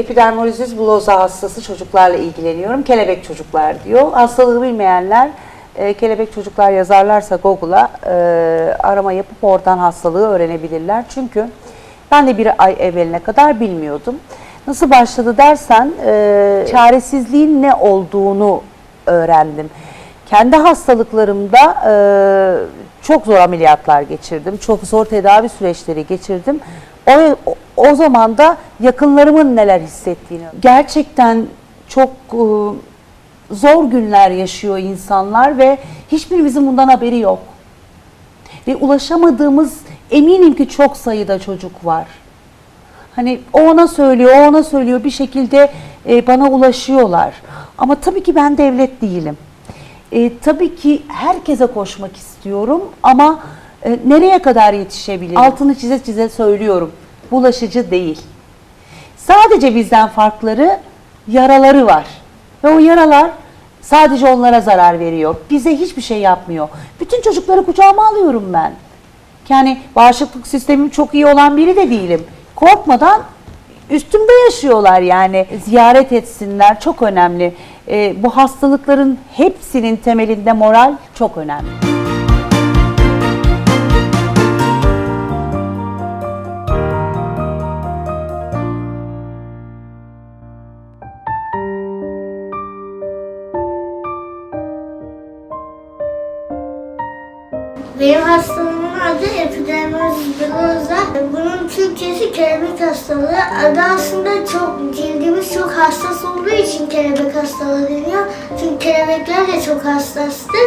epidermolizis bullosa hastası çocuklarla ilgileniyorum. Kelebek çocuklar diyor. Hastalığı bilmeyenler e, kelebek çocuklar yazarlarsa Google'a e, arama yapıp oradan hastalığı öğrenebilirler. Çünkü ben de bir ay evveline kadar bilmiyordum. Nasıl başladı dersen e, çaresizliğin ne olduğunu öğrendim. Kendi hastalıklarımda e, çok zor ameliyatlar geçirdim. Çok zor tedavi süreçleri geçirdim. O, o, zaman da yakınlarımın neler hissettiğini. Gerçekten çok e, zor günler yaşıyor insanlar ve hiçbirimizin bundan haberi yok. Ve ulaşamadığımız eminim ki çok sayıda çocuk var. Hani o ona söylüyor, o ona söylüyor bir şekilde e, bana ulaşıyorlar. Ama tabii ki ben devlet değilim. E, tabii ki herkese koşmak istiyorum ama e, nereye kadar yetişebilirim? Altını çize çize söylüyorum. Bulaşıcı değil. Sadece bizden farkları yaraları var. Ve o yaralar sadece onlara zarar veriyor. Bize hiçbir şey yapmıyor. Bütün çocukları kucağıma alıyorum ben. Yani bağışıklık sistemim çok iyi olan biri de değilim. Korkmadan üstümde yaşıyorlar yani. Ziyaret etsinler çok önemli. Ee, bu hastalıkların hepsinin temelinde moral çok önemli. Türkçesi kelebek hastalığı. Adı aslında çok cildimiz çok hassas olduğu için kelebek hastalığı deniyor. Çünkü kelebekler de çok hassastır.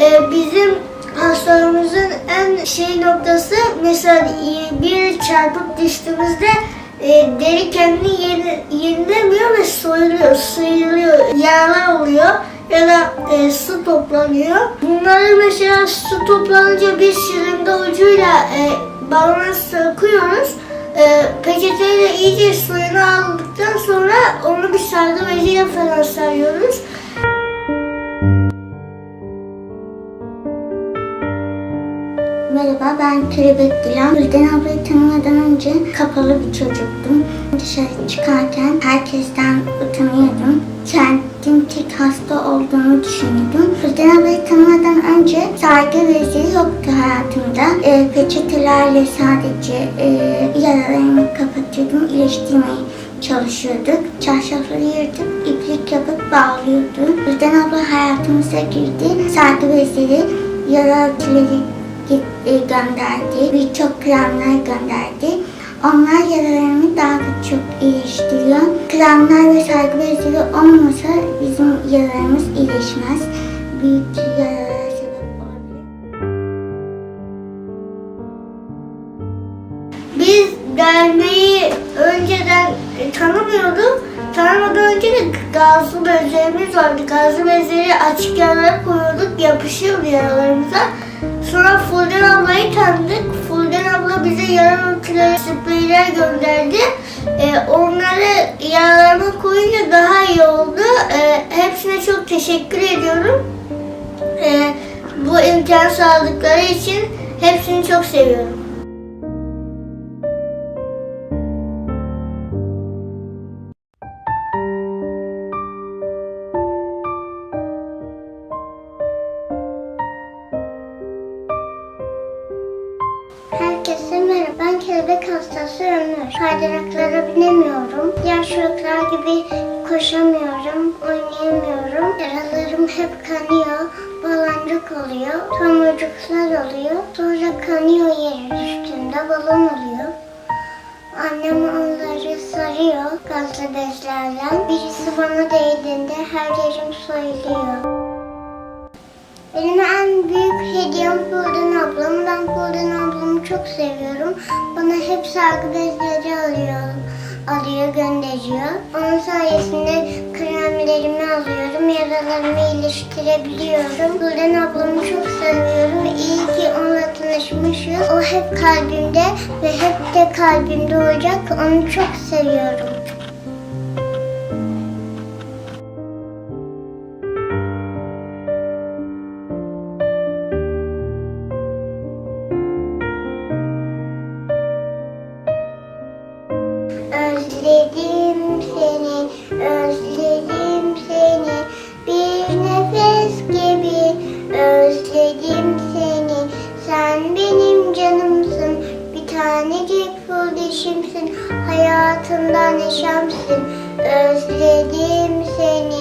Ee, bizim hastalığımızın en şey noktası mesela bir çarpıp düştüğümüzde e, deri kendini yeni, yenilemiyor ve soyuluyor, sıyrılıyor, yaralar oluyor ya da e, su toplanıyor. Bunları mesela su toplanınca bir şırınga ucuyla e, balona sokuyoruz. E, peçeteyle iyice suyunu aldıktan sonra onu bir sargı beziyle falan sarıyoruz. Merhaba ben Kelebek Dilan. Gülden ablayı tanımadan önce kapalı bir çocuktum. Dışarı çıkarken herkesten utanıyordum. Kendim tek hasta olduğumu düşünüyordum. Gülden ablayı tanımadan önce sargı bezi yoktu hayatımda. E, peçetelerle sadece e, yaralarımı kapatıyordum, iyileştirmeye çalışıyorduk. Çarşafları yırtıp iplik yapıp bağlıyorduk. Gülden abla hayatımıza girdi. Sargı bezleri, yara git- e, gönderdi. Birçok kremler gönderdi. Onlar yaralarımı daha da çok iyileştiriyor. Kremler ve sargı bezleri olmasa bizim yaralarımız iyileşmez. Büyük yaralara sebep olabilir. Biz derneği önceden tanımıyorduk. Tanımadan önce de gazlı bezlerimiz vardı. Gazlı bezleri açık yaralara koyuyorduk, yapışıyordu yaralarımıza. Sonra Fulden ablayı tanıdık. Fulden abla bize yara örtüleri, spreyler gönderdi. Ee, onları yaralarıma koyunca daha iyi oldu. Ee, hepsine çok teşekkür ediyorum. Ee, bu imkan sağladıkları için hepsini çok seviyorum. Kaydıraklara binemiyorum. Diğer gibi koşamıyorum, oynayamıyorum. Yaralarım hep kanıyor. Baloncuk oluyor. Tomurcuklar oluyor. Sonra kanıyor yerin üstünde. Balon oluyor. Annem onları sarıyor gazlı bezlerle. Birisi bana değdiğinde her yerim soyuluyor. Benim en büyük hediyem Pulden ablam. Ben Pulden ablamı çok seviyorum. Bana hep sargı bezleri alıyor, alıyor, gönderiyor. Onun sayesinde kremlerimi alıyorum, yaralarımı iyileştirebiliyorum. Pulden ablamı çok seviyorum. İyi ki onunla tanışmışız. O hep kalbimde ve hep de kalbimde olacak. Onu çok seviyorum. Özledim seni, sen benim canımsın. Bir tanecik kardeşimsin, hayatımda neşemsin. Özledim seni.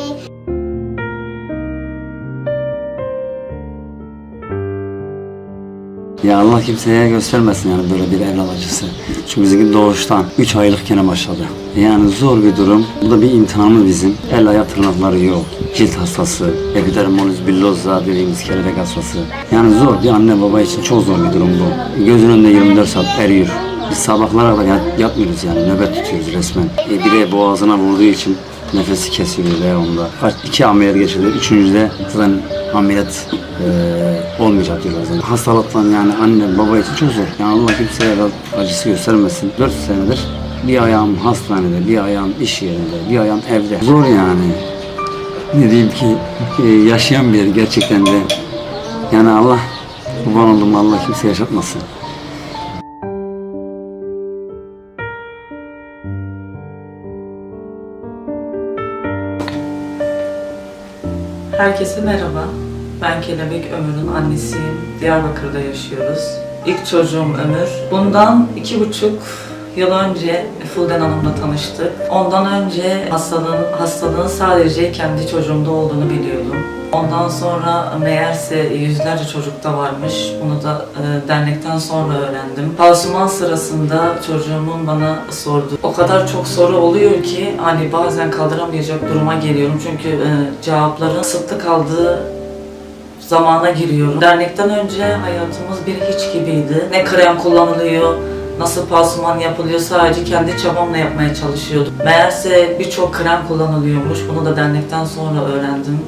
Ya Allah kimseye göstermesin yani böyle bir evlat acısı. Çünkü bizimki doğuştan 3 aylıkken başladı. Yani zor bir durum. Bu da bir imtihanı bizim. El ayak tırnakları yok. Cilt hastası, epidermolüz billoza dediğimiz kelebek hastası. Yani zor bir anne baba için çok zor bir durum bu. Gözün önünde 24 saat eriyor. Biz sabahlara kadar yat- yatmıyoruz yani nöbet tutuyoruz resmen. E, bir de boğazına vurduğu için nefesi kesiliyor devamlı. Kaç, iki ameliyat geçirdi. Üçüncüde zaten ameliyat e, olmayacak diyorlar zaten. Hastalıktan yani anne baba için çok zor. Yani Allah kimseye acısı göstermesin. 4 senedir bir ayağım hastanede, bir ayağım iş yerinde, bir ayağım evde. Zor yani. Ne diyeyim ki e, yaşayan bir yer gerçekten de. Yani Allah kurban oldum Allah kimse yaşatmasın. Herkese merhaba. Ben Kelebek Ömür'ün annesiyim. Diyarbakır'da yaşıyoruz. İlk çocuğum Ömür. Bundan iki buçuk yıl önce Fulden Hanım'la tanıştık. Ondan önce hastalığın, hastalığın sadece kendi çocuğumda olduğunu biliyordum. Ondan sonra meğerse yüzlerce çocukta varmış. Bunu da e, dernekten sonra öğrendim. Pansuman sırasında çocuğumun bana sordu. O kadar çok soru oluyor ki hani bazen kaldıramayacak duruma geliyorum. Çünkü e, cevapların kısıtlı kaldığı zamana giriyorum. Dernekten önce hayatımız bir hiç gibiydi. Ne krem kullanılıyor, nasıl pansuman yapılıyor sadece kendi çabamla yapmaya çalışıyordum. Meğerse birçok krem kullanılıyormuş. Bunu da dernekten sonra öğrendim.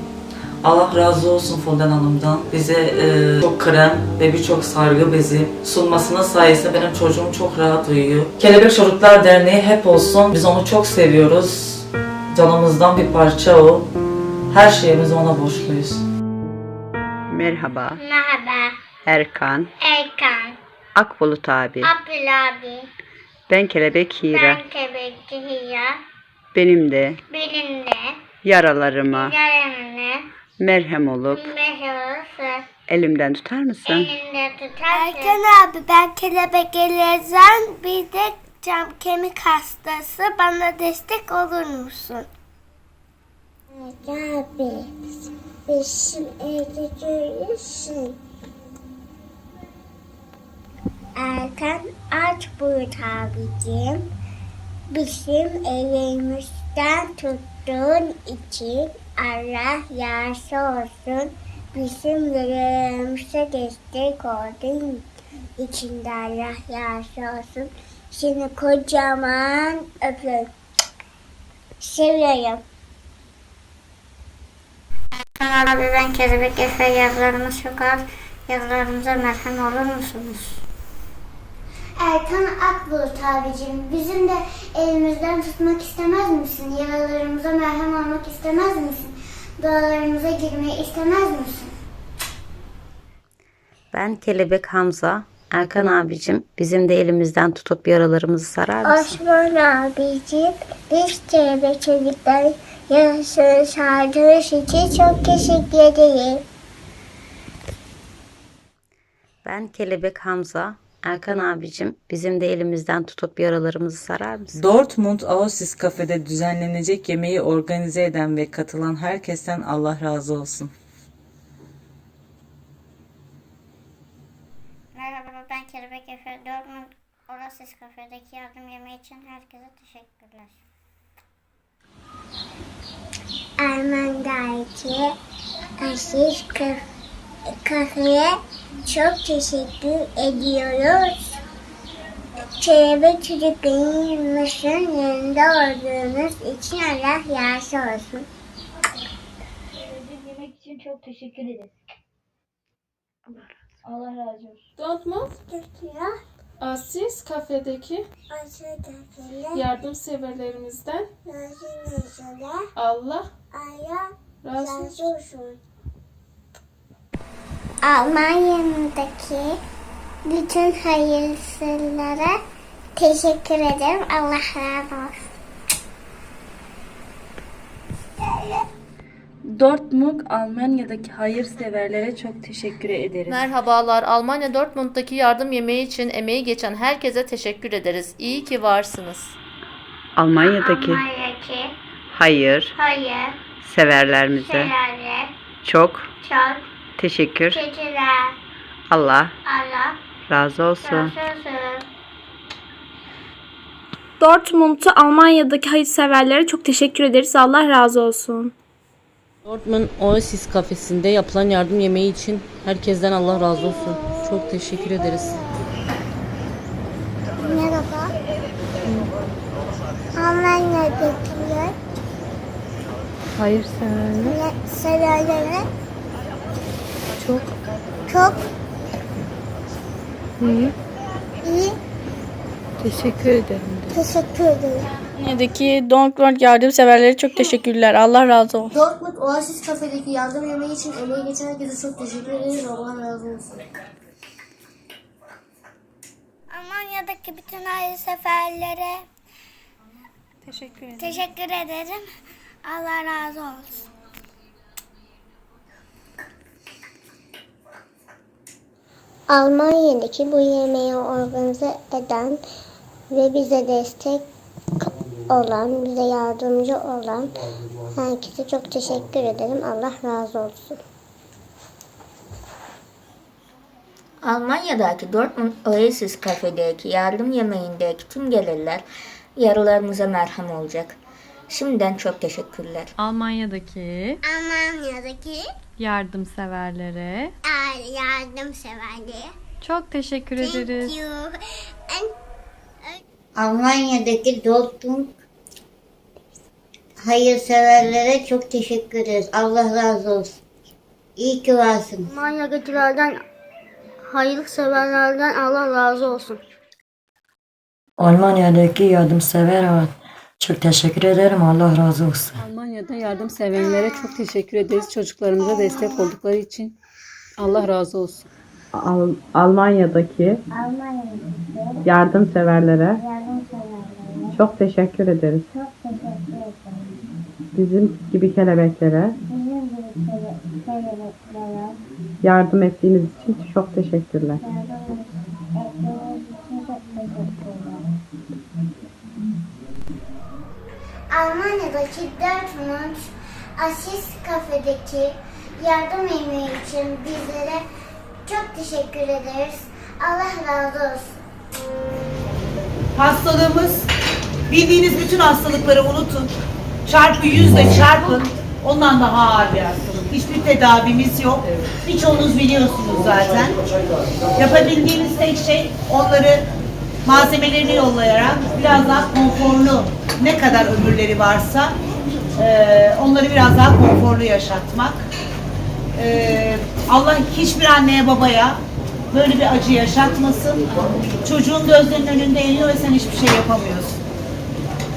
Allah razı olsun Fulden Hanım'dan. Bize e, çok krem ve birçok sargı bezi sunmasının sayesinde benim çocuğum çok rahat uyuyor. Kelebek Çocuklar Derneği hep olsun. Biz onu çok seviyoruz. Canımızdan bir parça o. Her şeyimizi ona borçluyuz. Merhaba, Merhaba, Erkan, Erkan, Akbulut abi. Abdül abi, Ben Kelebek Hira. ben Kebekçi Hira, Benim de benim de yaralarıma yararını merhem olup mehrusu elimden tutar mısın? elinde tutarsın. Erkan abi ben kelebek elezan bir de cam kemik hastası bana destek olur musun? Abi bizim evde görüyorsun. Erkan aç buyur abicim. Bizim elimizden tuttuğun için Allah yarısı olsun. Bizim yürüyüşümüze destek olduğun için de Allah yarısı olsun. Seni kocaman öpüyorum. Seviyorum. Abi ben Kelebek Efe yazılarımız çok az. Yazılarımıza merhem olur musunuz? Erkan Akbulut abicim, bizim de elimizden tutmak istemez misin? Yaralarımıza merhem olmak istemez misin? Dualarımıza girmeyi istemez misin? Ben Kelebek Hamza. Erkan abicim bizim de elimizden tutup yaralarımızı sarar mısın? Osman abicim, biz Kelebek çocuklar yarısını sardığınız için çok teşekkür ederim. Ben Kelebek Hamza. Erkan abicim bizim de elimizden tutup yaralarımızı sarar mısın? Dortmund Aosis kafede düzenlenecek yemeği organize eden ve katılan herkesten Allah razı olsun. Merhaba ben Kelebek Efe. Dortmund Orasis kafedeki yardım yemeği için herkese teşekkürler. Erman Dağcı Aziz Kafeye çok teşekkür ediyoruz. Kelebek çocuklarımızın yanında olduğunuz için Allah yarısı olsun. Yemek için çok teşekkür ederiz. Allah razı olsun. Dortmund Türkiye Asis kafedeki Aşağıdakiler yardımseverlerimizden Allah Allah razı olsun. Almanya'daki bütün hayırlılara teşekkür ederim. Allah razı olsun. Dortmund Almanya'daki hayırseverlere çok teşekkür ederiz. Merhabalar. Almanya Dortmund'daki yardım yemeği için emeği geçen herkese teşekkür ederiz. İyi ki varsınız. Almanya'daki Almanya'daki hayır hayır severlerimize severlere çok çok teşekkür. teşekkürler. Allah Allah razı olsun. razı olsun. Dortmund'u Almanya'daki hayırseverlere çok teşekkür ederiz. Allah razı olsun. Dortmund Oasis kafesinde yapılan yardım yemeği için herkesten Allah razı olsun. Çok teşekkür ederiz. Merhaba. Almanya'dakiler Hayır severler. severlere Çok çok iyi. iyi Teşekkür ederim. teşekkür ederim. Almanya'daki Dortmund yardımseverlere çok teşekkürler. Allah razı olsun. Dortmund Oasis kafedeki yardım yemeği için emeği geçen herkese çok teşekkür ederiz. Allah razı olsun. Almanya'daki bütün hayırseverlere Teşekkür ederim. teşekkür ederim. Allah razı olsun. Almanya'daki bu yemeği organize eden ve bize destek olan, bize yardımcı olan herkese çok teşekkür ederim. Allah razı olsun. Almanya'daki Dortmund Oasis kafedeki yardım yemeğindeki tüm gelirler yaralarımıza merhem olacak. Şimdiden çok teşekkürler. Almanya'daki Almanya'daki yardımseverlere yardımseverliğe çok teşekkür ederiz. Almanya'daki Dortmund hayırseverlere çok teşekkür ederiz. Allah razı olsun. İyi ki varsın. Almanya'dakilerden hayırseverlerden Allah razı olsun. Almanya'daki yardımsever çok teşekkür ederim. Allah razı olsun. Almanya'da yardımseverlere çok teşekkür ederiz. Çocuklarımıza destek oldukları için Allah razı olsun. Almanya'daki yardımseverlere çok teşekkür ederiz. Bizim gibi kelebeklere yardım ettiğiniz için çok teşekkürler. Almanya'daki Dortmund Asis kafedeki yardım emeği için bizlere çok teşekkür ederiz. Allah razı olsun. Hastalığımız bildiğiniz bütün hastalıkları unutun. Çarpı yüzle çarpın. Ondan daha ağır bir hastalık. Hiçbir tedavimiz yok. Birçoğunuz biliyorsunuz zaten. Yapabildiğiniz tek şey onları malzemelerini yollayarak biraz daha konforlu ne kadar ömürleri varsa eee, onları biraz daha konforlu yaşatmak. Eee, Allah hiçbir anneye babaya böyle bir acı yaşatmasın. Çocuğun gözlerinin önünde eğiliyor ve sen hiçbir şey yapamıyorsun.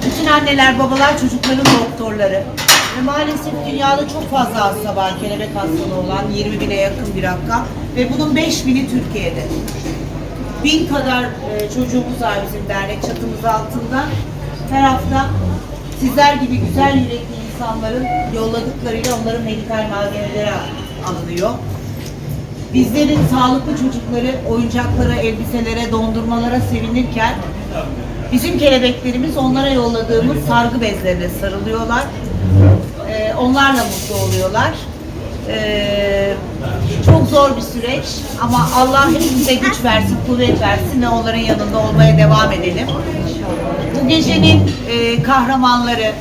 Bütün anneler, babalar çocukların doktorları. Ve maalesef dünyada çok fazla hasta var kelebek hastalığı olan 20 bine yakın bir rakam. Ve bunun 5 bini Türkiye'de. Bin kadar e, çocuğumuz var bizim dernek çatımız altında. Her hafta sizler gibi güzel yürekli insanların yolladıklarıyla onların medikal malzemeleri alınıyor. Bizlerin sağlıklı çocukları oyuncaklara, elbiselere, dondurmalara sevinirken bizim kelebeklerimiz onlara yolladığımız sargı bezlerine sarılıyorlar. Ee, onlarla mutlu oluyorlar. Ee, zor bir süreç ama Allah hepimize güç versin, kuvvet versin ve onların yanında olmaya devam edelim. Bu gecenin e, kahramanları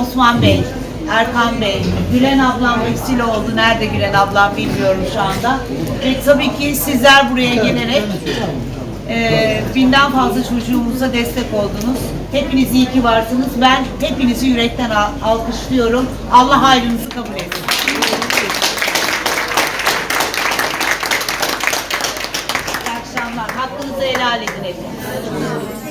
Osman Bey, Erkan Bey, Gülen ablam vesile oldu. Nerede Gülen ablam bilmiyorum şu anda. Ve tabii ki sizler buraya gelerek e, binden fazla çocuğumuza destek oldunuz. Hepiniz iyi ki varsınız. Ben hepinizi yürekten al- alkışlıyorum. Allah hayrınızı kabul etsin. ガーリックです。